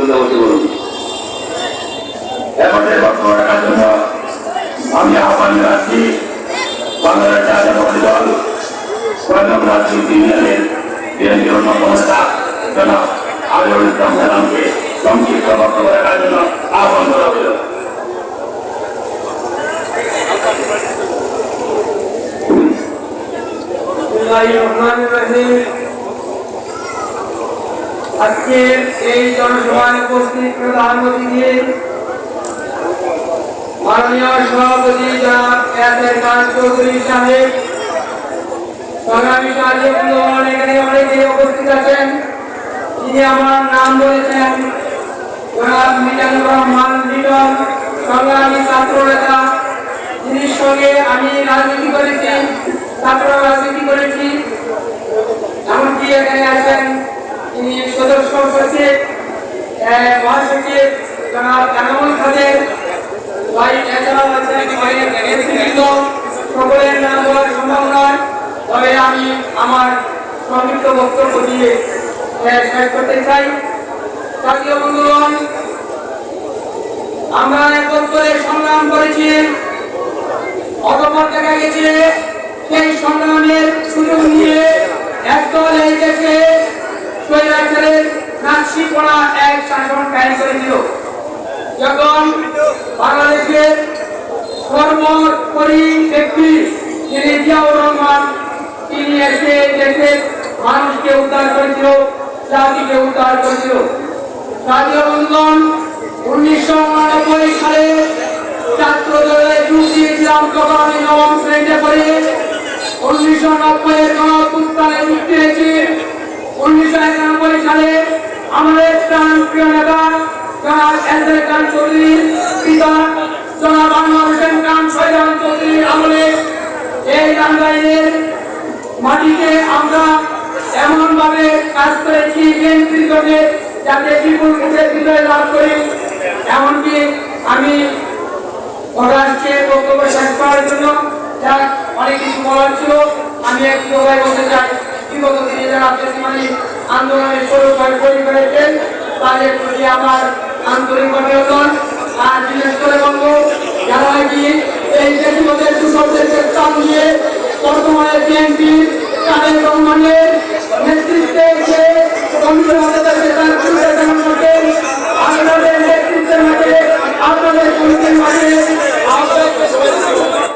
তুলতে বসে বলুন। এবারে বক্তব্য রাখার জন্য আমি আহ্বান জানাচ্ছি, বাংলাদেশ জাতীয়তাবাদী দল কয়েকজন রাজনীতি ইউনিয়নের অন্যতম নেতা জনাব আলিউল ইসলাম সংক্ষিপ্ত বক্তব্য রাখার জন্য আহ্বান করা হল। আজকে এই জনসভায় উপস্থিত প্রধান মাননীয় সভাপতি চৌধুরী সাহেব, সংগ্রামী কার্যক্রম এখানে অনেকে উপস্থিত আছেন। তিনি আমার নাম বলেছেন। জনাব মিজানুর রহমান, লিটন সঙ্গে আমি রাজনীতি করেছি ছাত্র রাজনীতি করেছি, এমনকি এখানে সচিব আহ, মহাসচিব জনাব এনামুল খাদের ভাই এছাড়াও আমি আমার সংক্ষিপ্ত বক্তব্য দিয়ে করতে চাই। জাতীয় বন্ধুগণ আমরা একত্রে সংগ্রাম করেছি। অতপর দেখা গেছে সেই সংগ্রামের সুযোগ নিয়ে একদল এই পড়া এক শাসন কায়েম করেছিল যখন বাংলাদেশের সর্বোপরি ব্যক্তি যিনি জিয়াউর রহমান, তিনি এসে দেশের মানুষকে উদ্ধার করেছিল, জাতিকে উদ্ধার করেছিল। জাতীয় বন্ধন উনিশশো উনানব্বই সালে ছাত্র দলে যোগ দিয়েছিলাম, তখন আমি নবম শ্রেণীতে পড়ি। উনিশশো নব্বই এর উনিশশো একানব্বই সালে আমাদের প্রাণ প্রিয় নেতা জনাব এস এ খান চৌধুরীর পিতা, জনাব আনোয়ার হোসেন খান মাটিতে আমরা এমন ভাবে কাজ করেছি বিএনপির জন্য যাতে লাভ করি। এমনকি আমি ঘটাচ্ছে বক্তব্য শেষ করার জন্য অনেক কিছু বলার ছিল, আমি একটু বলতে চাই। বিগত দিনে যারা আন্দোলনের স্বরূপ তৈরি করেছেন তাদের প্রতি আমার আন্তরিক অভিনন্দন। আর বিশেষ করে বলব